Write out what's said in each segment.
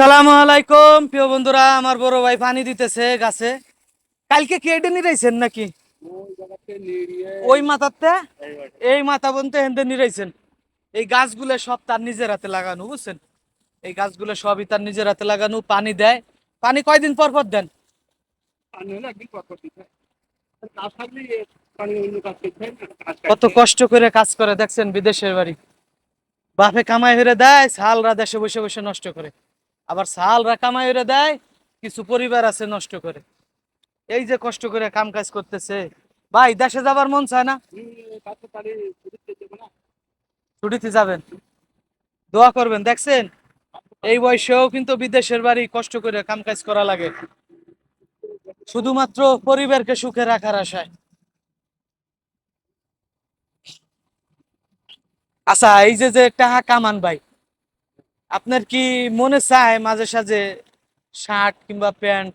সালামু আলাইকুম প্রিয় বন্ধুরা আমার বড় ভাই পানি দিতেছে গাছে। কালকে কি এটা নিরাইছেন নাকি? ওই মাথাতে? এই মাথা বলতে হেন্দে নিরাইছেন। এই গাছগুলো সব তার নিজের হাতে লাগানো বুঝছেন? এই গাছগুলো সবই তার নিজের হাতে লাগানো পানি দেয়। পানি কয়দিন পর পর দেন? কত কষ্ট করে কাজ করে দেখছেন বিদেশের বাড়ি। বাপে কামাই হইরে দেয় সালরা দেশে বসে বসে নষ্ট করে। আবার সালরা কামাই হইরে দেয়, কিছু পরিবার আছে নষ্ট করে। এই যে কষ্ট করে কাম কাজ করতেছে, ভাই, দেশে যাবার মন চায় না? ছুটিতে যাবেন। দোয়া করবেন, দেখছেন? এই বয়সেও কিন্তু বিদেশের বাড়ি কষ্ট করে কাম কাজ করা লাগে। শুধুমাত্র পরিবারকে সুখে রাখার আশায়। আচ্ছা এই যে যে টাকা কামান ভাই আপনার কি মনে চায় মাঝে সাঝে শার্ট কিংবা প্যান্ট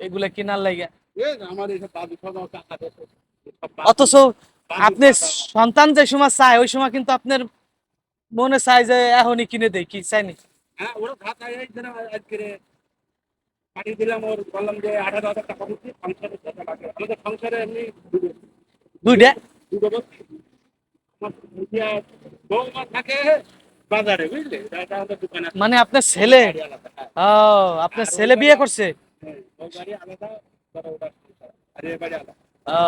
এগুলা কেনার লাগে? অথচ আপনি সন্তান যে সময় চায় ওই সময় কিন্তু আপনার মনে চায় যে এখনই কিনে দেয় কি চাইনি হ্যাঁ দিলাম ওর বললাম যে আঠারো হাজার টাকা আমাদের সংসারে এমনি দুইটা? দুটো থাকে বাজারে বুঝলে এটা আমাদের দোকানে আছে। মানে আপনার ছেলে বাড়ি আলাদা, হ্যাঁ। ও আপনার ছেলে বিয়ে করছে হ্যাঁ, ওই বাড়ি আলাদা ওরা ওটা সংসার। আর এ বাড়ি আলাদা ও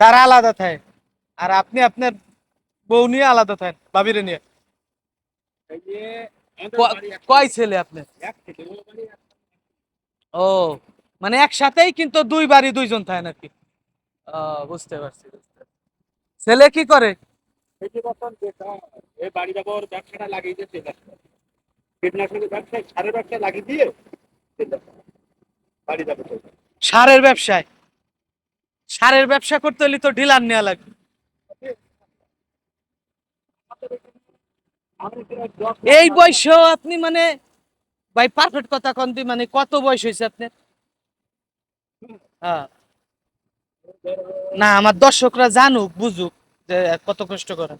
তারা আলাদা থাকে আর আপনি আপনার বউ নিয়ে আলাদা থাকেন ভাবিরে নিয়ে এই যে আমাদের ক- বাড়ি এক- কয় ছেলে আপনার এক থেকে ওর বাড়ি এক। ও মানে একসাথেই কিন্তু দুই বাড়ি দুইজন থাকে নাকি ও বুঝতে পারছি বুঝতে পারছি। ছেলে কি করে সারের ব্যবসায়? সারের ব্যবসা করতে হলে তো ডিলার নেওয়া লাগবে। এই বয়সেও আপনি মানে ভাই পারফেক্ট কথা কন্তি মানে কত বয়স হয়েছে আপনার? হ্যাঁ। না, আমার দর্শকরা জানুক, বুঝুক। কত কষ্ট করে।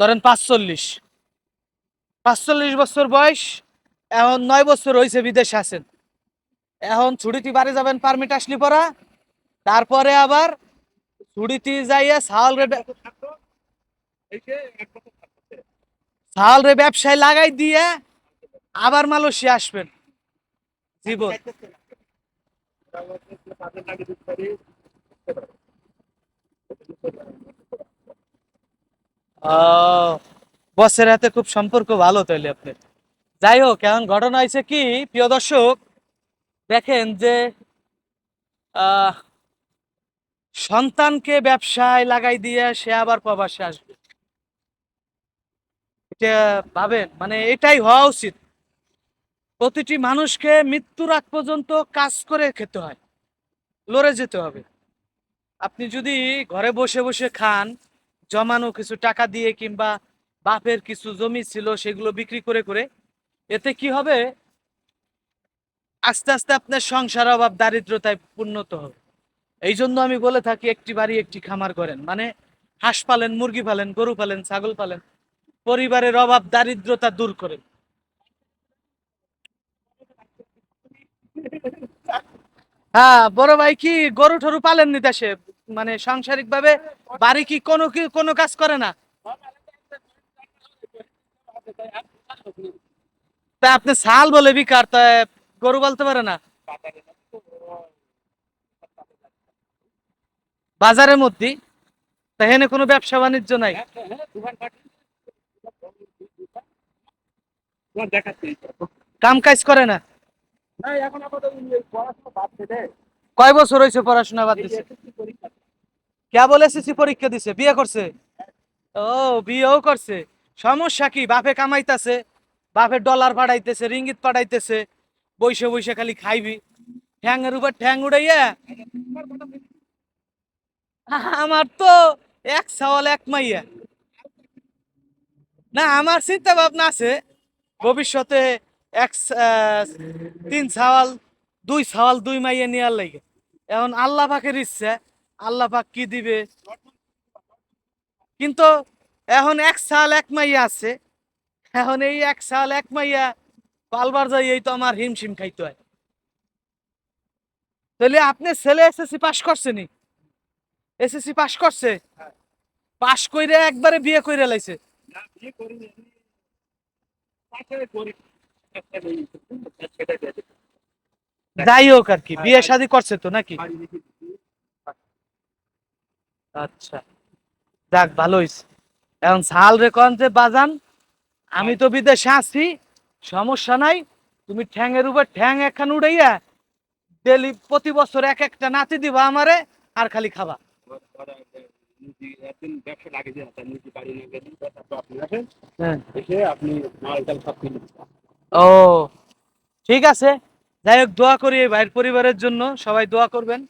ধরেন পাঁচচল্লিশ পাঁচচল্লিশ বছর বয়স, এখন নয় বছর হয়েছে বিদেশে আছেন এখন ছুটিতে বাড়ি যাবেন পারমিট আসলি পরা, তারপরে আবার ছুটিতে যাইয়া সাল রে। সাল রে ব্যবসায় লাগাই দিয়ে আবার মালয়েশিয়া আসবেন জীবন কাজে লাগিয়ে দিতে পারি। ও বসের হাতে খুব সম্পর্ক ভালো তাইলে আপনার। যাই হোক, এখন ঘটনা হয়েছে কি, প্রিয় দর্শক, দেখেন যে সন্তানকে ব্যবসায় লাগাই দিয়ে সে আবার প্রবাসে আসবে। এটা ভাবেন মানে এটাই হওয়া উচিত। প্রতিটি মানুষকে মৃত্যুর আগ পর্যন্ত কাজ করে খেতে হয়, লড়ে যেতে হবে। আপনি যদি ঘরে বসে বসে খান, জমানো কিছু টাকা দিয়ে কিংবা বাপের কিছু জমি ছিল সেগুলো বিক্রি করে করে, এতে কি হবে? আস্তে আস্তে আপনার সংসার অভাব, দারিদ্রতায় পূর্ণত হবে। এই জন্য আমি বলে থাকি, একটি বাড়ি একটি খামার করেন। মানে হাঁস পালেন, মুরগি পালেন, গরু পালেন, ছাগল পালেন, পরিবারের অভাব, দারিদ্রতা দূর করেন। হ্যাঁ বড় ভাই কি গরু টরু পালেননি দেশে? মানে সাংসারিক ভাবে বাড়ি কি কোনো কি কোনো কাজ করে না? তা আপনি সাল বলে বিকার তা গরু বলতে পারে না? বাজারের মধ্যে? তা হেনে কোনো ব্যবসা বাণিজ্য নাই? কাম কাজ করে না? দে। কয় বছর হয়েছে পড়াশোনা বাদ দিছে? পরীক্ষা কে বলে এসএসসি পরীক্ষা দিছে, বিয়ে করছে। ও, বিয়েও করছে। সমস্যা কি? বাপে কামাইতাছে, বাপে ডলার পাঠাইতেছে, রিঙ্গিত পাঠাইতেছে, বইসে বইসে খালি খাইবি। ঠ্যাংয়ের উপর ঠ্যাং উড়াইয়া আমার তো এক সওয়াল, এক মাইয়া। না, আমার চিন্তা ভাবনা আছে, ভবিষ্যতে এক তিন সওয়াল, দুই সওয়াল, দুই মাইয়া নেওয়ার লাগে। এখন আল্লাহ পাকের ইচ্ছে আল্লাহ পাক কি দিবে কিন্তু এখন এক সাল এক মাইয়া আছে এখন এই এক সাল এক মাইয়া পালবার যাই এই তো আমার হিমশিম খাইতে হয় তাহলে আপনি ছেলে এসএসসি পাস করছেনি এসএসসি পাস করছে। পাস কইরে একবারে বিয়ে কইরে লাইছে। যাই হোক আর কি, বিয়ে শাদী করছে তো নাকি। আচ্ছা। যাক, ভালো হইছে। এখন সাল রে যে, বাজান, আমি তো বিদেশে আছি, সমস্যা নাই। তুমি ঠ্যাংয়ের উপর ঠ্যাং একখান উড়াইয়া ডেলি প্রতি বছর এক একটা নাতি দিবা আমারে, আর খালি খাবা। হ্যাঁ। ও, ঠিক আছে। যাই হোক, দোয়া করি ভাইয়ের পরিবারের জন্য। সবাই দোয়া করবেন।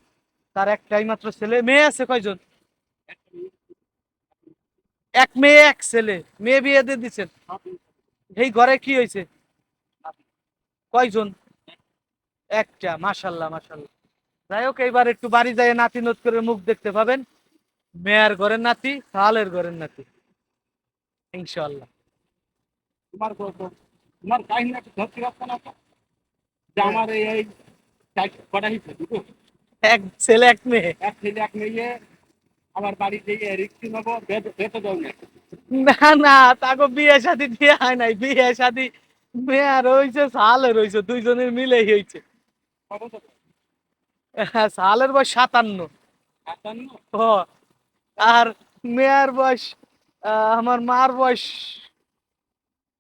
তার একটাই মাত্র ছেলে। মেয়ে আছে কয়জন? এক মেয়ে এক ছেলে। মেয়ে বিয়ে দিয়ে দিচ্ছেন। এই ঘরে কি হয়েছে? কয়জন? একটা মাশাল্লাহ মাশাল্লাহ। যাই হোক এইবার একটু বাড়ি যায় নাতি নোট করে মুখ দেখতে পাবেন। মেয়ের ঘরের নাতি সালের ঘরের নাতি। ইনশাল্লাহ তোমার তোমার কাহিনী ধরতে না যে আমার এই এই কটা হিসেবে এক ছেলে এক মেয়ে। এক ছেলে এক মেয়ে। আমার বাড়ি থেকে রিক্সি নেব বেতন দাও না না তাকে বিয়ে শাদি দিয়ে হয় নাই বিয়ে শাদি মেয়ের হয়েছে সালের হয়েছে দুইজনের মিলেই হয়েছে। সালের বয়স সাতান্ন? ও আর মেয়ের বয়স আমার মার বয়স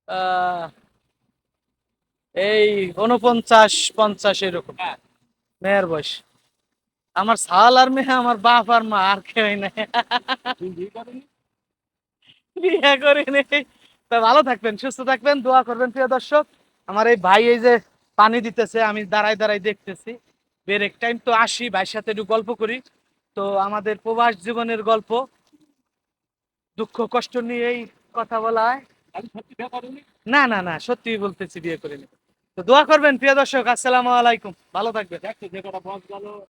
আহ, এই উনপঞ্চাশ পঞ্চাশ এরকম। হ্যাঁ। মেয়ের বয়স। আমার সাল আর মেয়ে, আমার বাপ আর মা, আর কেউ নাই। বিয়ে করোনি? তা ভালো থাকবেন, সুস্থ থাকবেন, দোয়া করবেন, প্রিয় দর্শক। আমার এই ভাই এই যে পানি দিতেছে, আমি দাঁড়াই দাঁড়াই দেখতেছি। ব্রেক টাইম তো আসি, ভাইয়ের সাথে একটু গল্প করি। তো আমাদের প্রবাস জীবনের গল্প। দুঃখ, কষ্ট নিয়েই কথা বলা হয়? না না না সত্যি বলতেছি, বিয়ে করিনি। তো দোয়া করবেন, প্রিয় দর্শক, আসসালামু আলাইকুম। ভালো থাকবেন।